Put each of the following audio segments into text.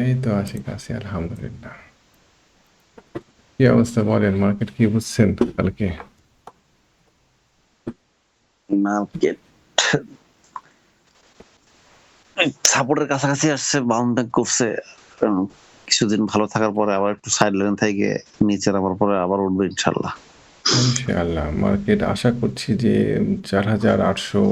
এই তো আশিক আছি আলহামদুলিল্লাহ। কি অবস্থা বলেন মার্কেট কি বুঝছেন কালকে? মার্কেট সাপোর্টের কাছাকাছি আসছে বাউন্ড ব্যাক করছে। কিছুদিন ভালো থাকার পরে আবার একটু সাইড লাইন থেকে নিচে নামার পরে আবার উঠবে ইনশাল্লাহ ইনশাআল্লাহ মার্কেট আশা করছি যে চার হাজার আটশো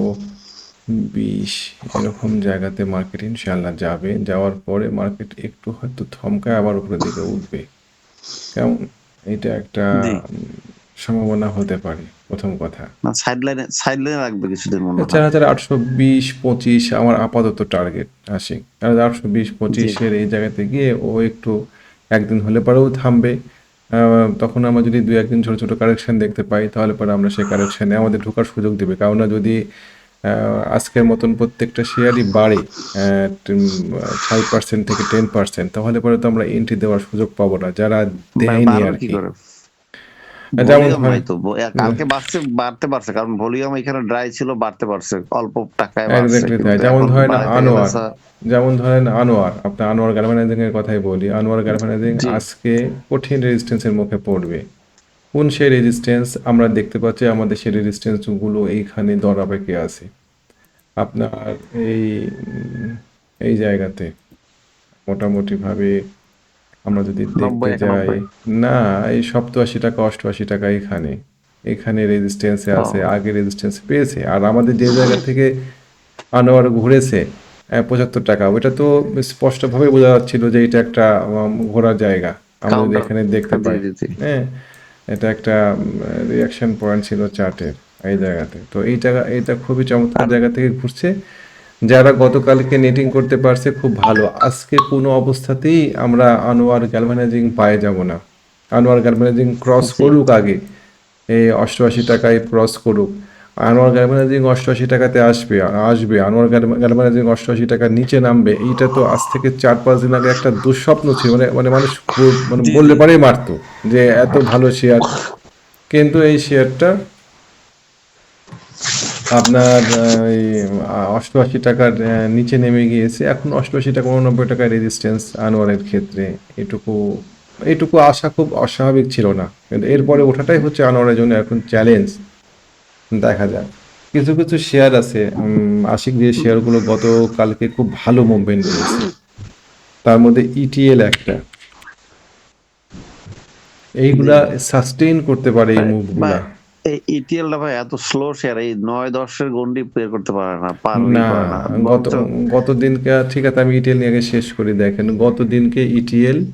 বিশ এরকম জায়গাতে মার্কেট ইনশাআল্লাহ যাবে। যাওয়ার পরে মার্কেট একটু হয়তো থমকায় আবার উপরের দিকে উঠবে। কেমন এটা একটা সম্ভাবনা হতে পারে প্রথম কথা। না সাইড লাইনে সাইড লাইনে রাখবে কিছুদিন মনে চার হাজার আটশো বিশ পঁচিশ আমার আপাতত টার্গেট আসে। চার হাজার আটশো বিশ পঁচিশের এই জায়গাতে গিয়ে ও একটু একদিন হলে পরেও থামবে। তখন আমরা যদি দু একদিন ছোট ছোট কারেকশন দেখতে পাই তাহলে পরে আমরা সেই কারেকশনে আমাদের ঢোকার সুযোগ দেবে। কারণ যদি আজকের মতন প্রত্যেকটা শেয়ারই বাড়ে ফাইভ পার্সেন্ট থেকে টেন পার্সেন্ট তাহলে পরে তো আমরা এন্ট্রি দেওয়ার সুযোগ পাবো না যারা দেয়নি আর কি কালকে বাড়ছে বাড়তে পারছে কারণ ভলিউম এখানে ড্রাই ছিল বাড়তে পারছে অল্প টাকায় যেমন ধরেন আনোয়ার যেমন ধরেন আনোয়ার আপনার আনোয়ার গার্মেন্টিং এর কথাই বলি আনোয়ার গার্মেন্টিং। আজকে কঠিন রেজিস্ট্যান্সের মুখে পড়বে। কোন সেই রেজিস্ট্যান্স আমরা দেখতে পাচ্ছি? আমাদের সেই রেজিস্ট্যান্সগুলো এইখানে দরা পেকে আছে। আপনার এই এই জায়গাতে মোটামুটি ভাবে আমরা যদি দেখতে যাই না এই সপ্তাশি টাকা অষ্টআশি টাকা এখানে এখানে রেজিস্ট্যান্সে আছে আগে রেজিস্ট্যান্স পেয়েছে। আর আমাদের যে জায়গা থেকে আনোয়ার ঘুরেছে পঁচাত্তর টাকা ওটা তো স্পষ্টভাবে বোঝা যাচ্ছিল যে এটা একটা ঘোরার জায়গা। আমরা এখানে দেখতে পাই। হ্যাঁ এটা একটা রিয়াকশন পয়েন্ট ছিল চার্টের এই জায়গাতে। তো এই জায়গা এটা খুবই চমৎকার জায়গা থেকে ঘুরছে। যারা গতকালকে নেটিং করতে পারছে খুব ভালো। আজকে কোনো অবস্থাতেই আমরা আনোয়ার গ্যালভানাইজিং পায়ে যাব না। আনোয়ার গ্যালভানাইজিং ক্রস করুক আগে। এই অষ্টআশি টাকায় ক্রস করুক। আনোয়ার গ্যালভানাইজিং অষ্টআশি টাকাতে আসবে আসবে। আনোয়ার গ্যালভানাইজিং অষ্টআশি টাকার নিচে নামবে। এইটা তো আজ থেকে চার পাঁচ দিন আগে একটা দুঃস্বপ্ন ছিল। মানে মানে মানুষ মানে বললে পারেই মারতো যে এত ভালো শেয়ার কিন্তু এই শেয়ারটা আপনার এই অষ্টআশি টাকার নিচে নেমে গিয়েছে। এখন অষ্টআশি টাকা উননব্বই টাকার রেজিস্ট্যান্স আনোয়ারের ক্ষেত্রে। এটুকু এটুকু আশা খুব অস্বাভাবিক ছিল না। কিন্তু এরপরে ওঠাটাই হচ্ছে আনোয়ারের জন্য এখন চ্যালেঞ্জ দেখা যাক। কিছু কিছু শেয়ার আছে। আশিক যে শেয়ারগুলো গতকালকে খুব ভালো মুভমেন্ট দিয়েছে। তার মধ্যে ইটিএল একটা। এইগুলা সাস্টেইন করতে পারে এই মুভগুলা ভাই এত স্লো শেয়ার এই নয় দশের গন্ডি বের করতে পারে না না গত গত দিনকে ঠিক আছে আমি ইটিএল নিয়ে আগে শেষ করি দেখেন গত দিনকে ইটিএল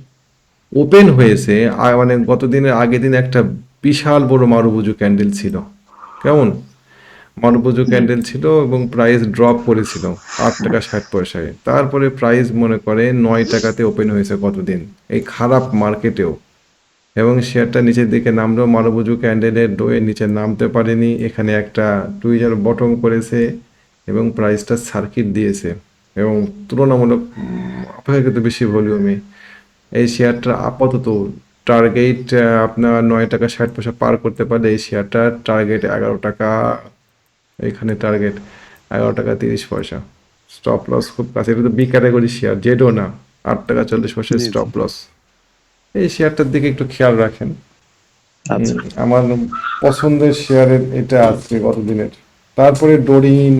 ওপেন হয়েছে মানে গত দিনের আগের দিন একটা বিশাল বড় মারুবুজু ক্যান্ডেল ছিল। কেমন? মারুবুজু ক্যান্ডেল ছিল এবং প্রাইস ড্রপ করেছিল, আট টাকা ষাট পয়সায়। তারপরে প্রাইস মনে করে নয় টাকাতে ওপেন হয়েছে কতদিন? এই খারাপ মার্কেটেও এবং শেয়ারটা নিচের দিকে নামলো মারুবুজু ক্যান্ডেলের ডোয়ের নিচে নামতে পারেনি। এখানে একটা টুইজার বটম করেছে এবং প্রাইসটা সার্কিট দিয়েছে। এবং তুলনামূলক অপেক্ষাকৃত বেশি ভলিউমে এই শেয়ারটা আপাতত টার্গেট আপনার নয় টাকা ষাট পয়সা পার করতে পারলে এই শেয়ারটা টার্গেট এগারো টাকা এখানে টার্গেট এগারো টাকা তিরিশ পয়সা। স্টপ লস খুব কাছে এটা তো বি ক্যাটাগরি শেয়ার জেডও না। আট টাকা চল্লিশ পয়সা। স্টপ লস এই শেয়ারটার দিকে একটু খেয়াল রাখেন। আচ্ছা। আমার পছন্দের শেয়ারের এটা আছে গতদিনের। তারপরে ডোরিন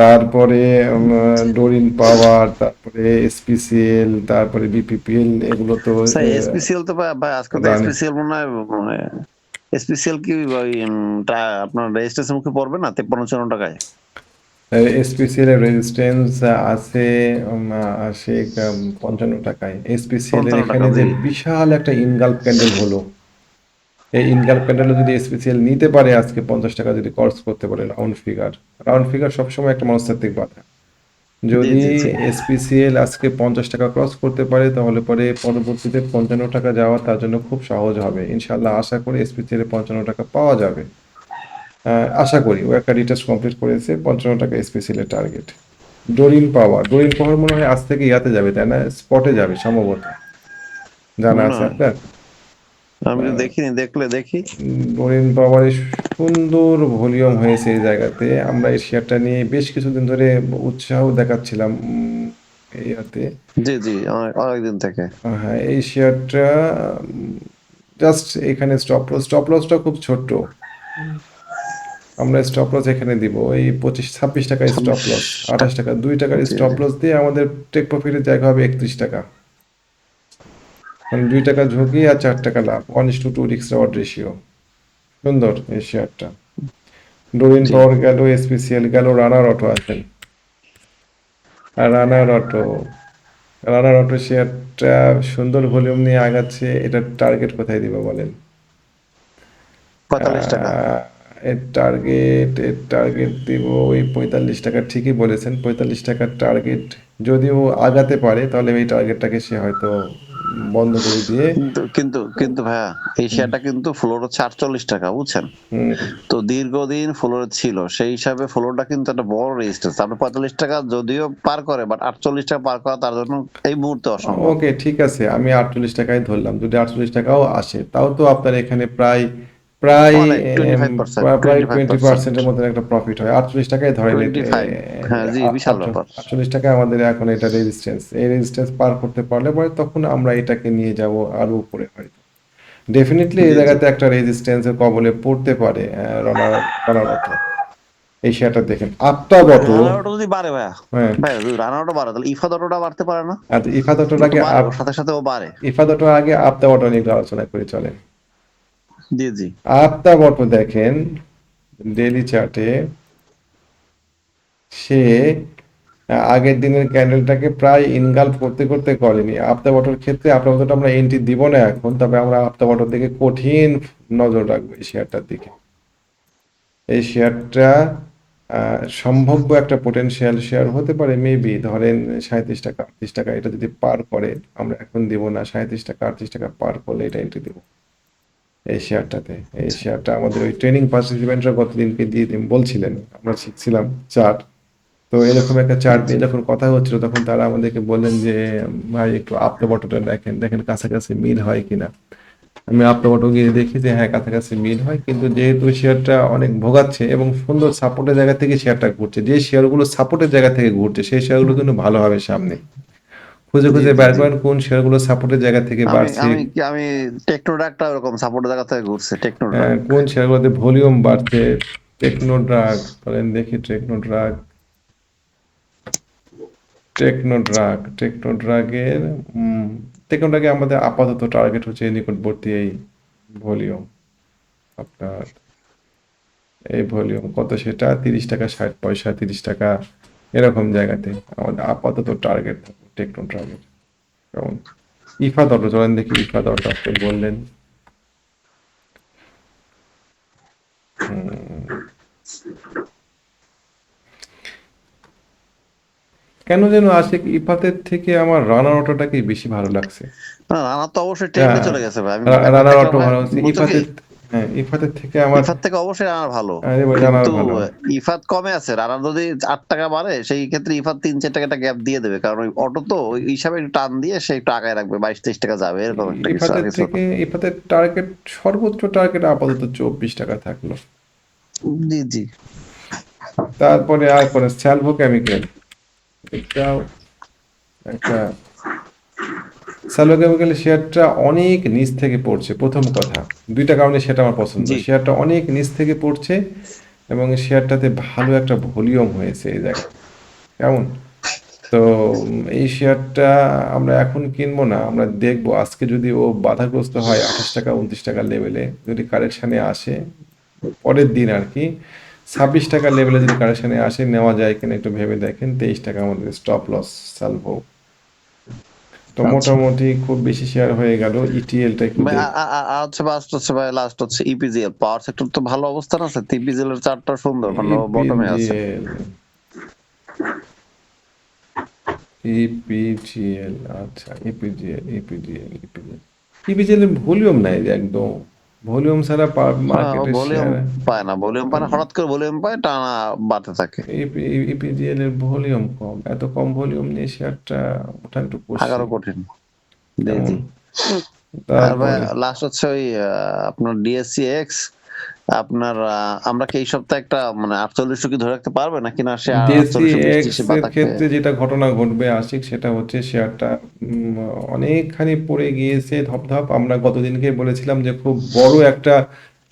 তারপরে ডোরিন পাওয়ার তারপরে এসপিসিএল তারপরে বিপিপিএল এগুলো তো স্যার এসপিসিএল তো ভাই আজকে তো। এসপিসিএল মনে হয় এসপিসিএল কি আপনার রেজিস্ট্রেশন মুখে পড়বে না তেপ্পান্ন চুয়ান্ন টাকায়? এসপিসিএল এর রেজিস্ট্যান্স আছে আসে পঞ্চান্ন টাকায়। এসপিসিএল এর এখানে যে বিশাল একটা ইনগাল্প ক্যান্ডেল হলো। এই ইনগাল্প ক্যান্ডেল যদি এসপিসিএল নিতে পারে আজকে পঞ্চাশ টাকা যদি কর্স করতে পারে রাউন্ড ফিগার রাউন্ড ফিগার সবসময় একটা মনস্তাত্ত্বিক বাধা। যদি। এসপিসিএল আজকে পঞ্চাশ টাকা ক্রস করতে পারে তাহলে পরে পরবর্তীতে পঞ্চান্ন টাকা যাওয়া তার জন্য খুব সহজ হবে। ইনশাল্লাহ আশা করি এসপিসিএল পঞ্চান্ন টাকা পাওয়া যাবে। আহ, আশা করি। ও একটা রিটার্স কমপ্লিট করেছে পঞ্চান্ন টাকা এসপিসিএল এর টার্গেট ডোরিন পাওয়ার ডোরিন পাওয়ার মনে হয় আজ থেকে ইয়াতে যাবে তাই না? স্পটে যাবে সম্ভবত। জানা আছে আপনার? আমি তো দেখিনি দেখলে দেখি। ডোরিন পাওয়ারে সুন্দর ভলিউম হয়েছে এই জায়গাতে। আমরা এই শেয়ারটা নিয়ে বেশ কিছুদিন ধরে উৎসাহ দেখাচ্ছিলাম হাতে। জি জি অনেকদিন থেকে। হ্যাঁ এই শেয়ারটা জাস্ট এখানে স্টপ লস স্টপ লসটা খুব ছোট্ট। আমরা স্টপ লস এখানে দিব এই পঁচিশ ছাব্বিশ টাকায় স্টপ লস আঠাশ টাকা দুই টাকার স্টপ লস দিয়ে আমাদের টেক প্রফিটের জায়গা হবে একত্রিশ টাকা। মানে দুই টাকা ঝুঁকি আর চার টাকা লাভ। ওয়ান ইস টু টু রিক্স রেওয়ার্ড রেশিও সুন্দর এই শেয়ারটা ডোরিন পাওয়ার গেল এসপিসিএল গেল রানার অটো আছেন আর রানার অটো রানার অটো শেয়ারটা সুন্দর ভলিউম নিয়ে আগাচ্ছে এটার টার্গেট কোথায় দিব বলেন? পঁয়তাল্লিশ টাকা। এর টার্গেট এর টার্গেট দিব ওই পঁয়তাল্লিশ টাকা ঠিকই বলেছেন। পঁয়তাল্লিশ টাকার টার্গেট যদিও আগাতে পারে তাহলে এই টার্গেটটাকে সে হয়তো বন্ধ করে দিয়ে। কিন্তু কিন্তু ভাইয়া এই শেয়ারটা কিন্তু ফ্লোর হচ্ছে আটচল্লিশ টাকা বুঝছেন? তো দীর্ঘদিন ফ্লোর ছিল সেই হিসাবে ফ্লোরটা কিন্তু একটা বড় রেজিস্ট্যান্স আপনি পঁয়তাল্লিশ টাকা যদিও পার করে বাট আটচল্লিশ টাকা পার করা তার জন্য এই মুহূর্তে অসম্ভব। ওকে ঠিক আছে আমি আটচল্লিশ টাকায় ধরলাম। যদি আটচল্লিশ টাকাও আসে তাও তো আপনার এখানে প্রায় প্রায় অনেক, 25% এম, প্রায়- প্রায় টোয়েন্টি পার্সেন্টের মতন একটা প্রফিট হয়। আটচল্লিশ টাকায় ধরেন 25 হ্যাঁ, জি, বিশাল ব্যাপার। আটচল্লিশ টাকা আমাদের এখন এটা রেজিস্ট্যান্স এই রেজিস্ট্যান্স পার করতে পারলে পরে তখন আমরা এটাকে নিয়ে যাব আরও উপরে হয়তো ডেফিনেটলি এই জি, জি। জায়গাতে একটা রেজিস্ট্যান্সের কবলে পড়তে পারে রনার রনার অটো এই শেয়ারটা দেখেন। আপটা বটো রানারটা যদি বাড়ে ভাইয়া। হ্যাঁ। ভাই যদি রানারটা বাড়ে তাহলে ইফাদ অটোটা বাড়তে পারে না? আর অটোটাকে আপ ওর সাথে সাথে ও বাড়ে। আগে আপটা অটো নিয়ে আলোচনা করে চলেন। জি জি। বটো দেখেন ডেলি চার্টে সে আগের দিনের ক্যান্ডেলটাকে প্রায় করতে করতে করেনি। বটর ক্ষেত্রে আমরা এন্ট্রি দিব না এখন, তবে আমরা বটর দিকে কঠিন নজর রাখব এই শেয়ারটার দিকে। এই শেয়ারটা সম্ভাব্য একটা পোটেনশিয়াল শেয়ার হতে পারে মেবি ধরেন সাঁত্রিশ টাকা, আটত্রিশ টাকা, এটা যদি পার করে, আমরা এখন দিব না সাঁত্রিশ টাকা, আটত্রিশ টাকা পার করলে এটা এন্ট্রি দিব। এই শেয়ারটাতে। এই শেয়ারটা আমাদের ওই ট্রেনিং পার্টিসিপেন্টরা গতদিনকে দিয়ে বলছিলেন। আমরা শিখছিলাম চার্ট তো এরকম একটা চার্ট নিয়ে যখন কথা হচ্ছিল, তখন তারা আমাদেরকে বললেন যে, ভাই, একটু আপটা বটটা দেখেন দেখেন কাছাকাছি মিল হয় কিনা? আমি আপটা বটো গিয়ে দেখি যে হ্যাঁ কাছাকাছি মিল হয়। কিন্তু যেহেতু শেয়ারটা অনেক ভোগাচ্ছে এবং সুন্দর সাপোর্টের জায়গা থেকে শেয়ারটা ঘুরছে, যে শেয়ারগুলো সাপোর্টের জায়গা থেকে ঘুরছে, সেই শেয়ারগুলো কিন্তু ভালো হবে সামনে। খুঁজে খুঁজে বের করেন কোন শেয়ারগুলো সাপোর্টের জায়গা থেকে আমি বাড়ছে। আমি আমি টেকনোডাকটা ওরকম সাপোর্টের জায়গা থেকে ঘুরছে টেকনোডাক হ্যাঁ, কোন শেয়ারগুলোতে ভলিউম বাড়ছে? টেকনো ড্রাগ বলেন দেখি Techno Drug Techno Drug Techno ড্রাগের আমাদের আপাতত টার্গেট হচ্ছে এই নিকটবর্তী এই ভলিউম আপনার এই ভলিউম কত সেটা? তিরিশ টাকা ষাট পয়সা তিরিশ টাকা এরকম জায়গাতে আমাদের আপাতত টার্গেট টেকনো ড্রাগের কেমন ইফা দরটা চলেন দেখি ইফা দরটা আপনি বললেন। কেন যেন আশিক ইফাতের থেকে আমার রানার অটোটাকে বেশি ভালো লাগছে। রানা তো অবশ্যই হ্যাঁ, চলে গেছে ভাই। আমি রানার অটো ভালো কি, ইফাতের হ্যাঁ ইফাতের থেকে আমার ইফাত থেকে অবশ্যই রানার ভালো। রানার কিন্তু ইফাত কমে আছে রানার যদি আট টাকা বাড়ে সেই ক্ষেত্রে ইফাত তিন চার টাকা একটা গ্যাপ দিয়ে দেবে। কারণ ওই অটো তো ওই হিসাবে একটু টান দিয়ে সে একটু আগায় রাখবে বাইশ তেইশ টাকা যাবে এরকম একটা ইফাতের থেকে ইফাতের টার্গেট সর্বোচ্চ টার্গেট আপাতত চব্বিশ টাকা থাকল। জি জি। তারপরে আর করে স্যালভো কেমিক্যাল এটাও একটা স্যালভো কেমিক্যাল শেয়ারটা অনেক নিচ থেকে পড়ছে প্রথম কথা। দুইটা কারণে সেটা আমার পছন্দ। শেয়ারটা অনেক নিচ থেকে পড়ছে এবং শেয়ারটাতে ভালো একটা ভলিউম হয়েছে এই জায়গায়। কেমন? তো এই শেয়ারটা আমরা এখন কিনবো না আমরা দেখব। আজকে যদি ও বাধাগ্রস্ত হয় আঠাশ টাকা উনত্রিশ টাকার লেভেলে যদি কারেকশানে আসে পরের দিন আর কি ছাব্বিশ টাকার লেভেলে যদি কারেকশানে আসে নেওয়া যায় কিনা একটু ভেবে দেখেন তেইশ টাকা আমাদের স্টপ লস সালভো তো আচ্ছা। মোটামুটি খুব বেশি শেয়ার হয়ে গেল ইটিএলটা একটু ভাই, দেখ- আ- আ- আ- আর হচ্ছে লাস্ট হচ্ছে ভাই লাস্ট হচ্ছে ইপিজিএল পাওয়ার সেক্টর তো ভালো অবস্থান আছে ইপিজিএল এর চারটা সুন্দর মানে বটমে আছে। ইপিজিএল আচ্ছা EPGL EPGL EPGL EPGL volume নাই একদম। ভলিউম ছাড়া মার্কেটে ভলিউম পায় না ভলিউম পায় না হঠাৎ করে ভলিউম পায় টানা বাড়তে থাকে। ইপিজিএল এর ভলিউম কম এত কম ভলিউম নিয়ে শেয়ারটা ওঠা একটু আগারও কঠিন। লাস্ট হচ্ছে ওই আপনার ডিএসসি এক্স আপনার আমরা কি এই সপ্তাহে একটা মানে আটচল্লিশ কি ধরে রাখতে পারবে? নাকি না সে ক্ষেত্রে যেটা ঘটনা ঘটবে আশিক সেটা হচ্ছে শেয়ারটা অনেকখানি পড়ে গিয়েছে ধপধপ। আমরা গতদিনকে বলেছিলাম যে খুব বড় একটা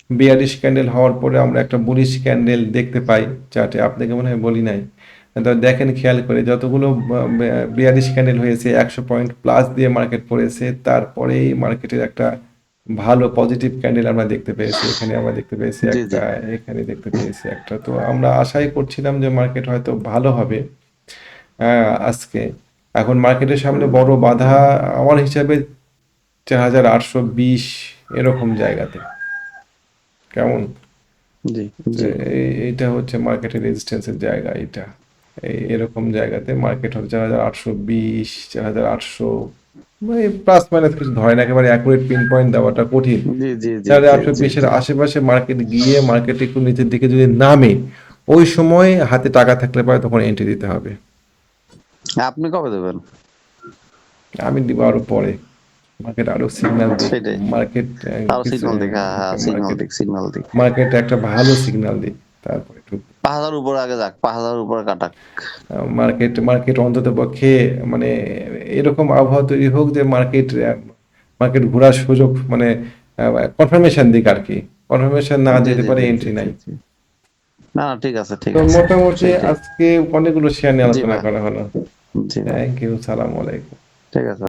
বিয়ারিশ ক্যান্ডেল হওয়ার পরে আমরা একটা বুলিশ ক্যান্ডেল দেখতে পাই চার্টে আপনাকে মনে হয় বলি নাই? তো দেখেন খেয়াল করে যতগুলো বিয়ারিশ ক্যান্ডেল হয়েছে একশো পয়েন্ট প্লাস দিয়ে মার্কেট পড়েছে তারপরেই মার্কেটের একটা ভালো পজিটিভ ক্যান্ডেল আমরা দেখতে পেয়েছি এখানে আমরা দেখতে পেয়েছি জি, জি। একটা এখানে দেখতে পেয়েছি একটা। তো আমরা আশাই করছিলাম যে মার্কেট হয়তো ভালো হবে আহ, আজকে। এখন মার্কেটের সামনে বড় বাধা আমার হিসাবে চার হাজার আটশো বিশ এরকম জায়গাতে। কেমন? জি এইটা হচ্ছে মার্কেটের রেজিস্ট্যান্সের জায়গা এটা এই এরকম জায়গাতে মার্কেট হচ্ছে চার হাজার আটশো বিশ চার হাজার আটশো মানে প্লাস মাইনাস কিছু ধরে না একেবারে অ্যাকুরেট পিন পয়েন্ট দেওয়াটা কঠিন। চার আটশো বিশের আশেপাশে মার্কেট গিয়ে মার্কেট একটু নিচের দিকে যদি নামে ওই সময় হাতে টাকা থাকলে পরে তখন এন্ট্রি দিতে হবে। আপনি কবে দেবেন? আমি দিব আরও পরে। মার্কেট আরও সিগন্যাল মার্কেট সিগন্যাল দিক হ্যাঁ হ্যাঁ সিগন্যাল দিক সিগন্যাল দিক। মার্কেট একটা ভালো সিগন্যাল দিই তারপরে একটু পাঁচ হাজার উপরে আগে যাক পাঁচ হাজার উপরে কাটাক। মার্কেট মার্কেট অন্তত পক্ষে মানে এরকম আবহাওয়া তৈরি হোক যে মার্কেট মার্কেট ঘোরার সুযোগ মানে কনফার্মেশন দিক আর কি। কনফার্মেশন না যেতে পারে এন্ট্রি নাই। না ঠিক আছে ঠিক আছে। মোটামুটি আজকে অনেকগুলো শেয়ার নিয়ে আলোচনা করা হলো। থ্যাংক ইউ সালাম আলাইকুম। ঠিক আছে।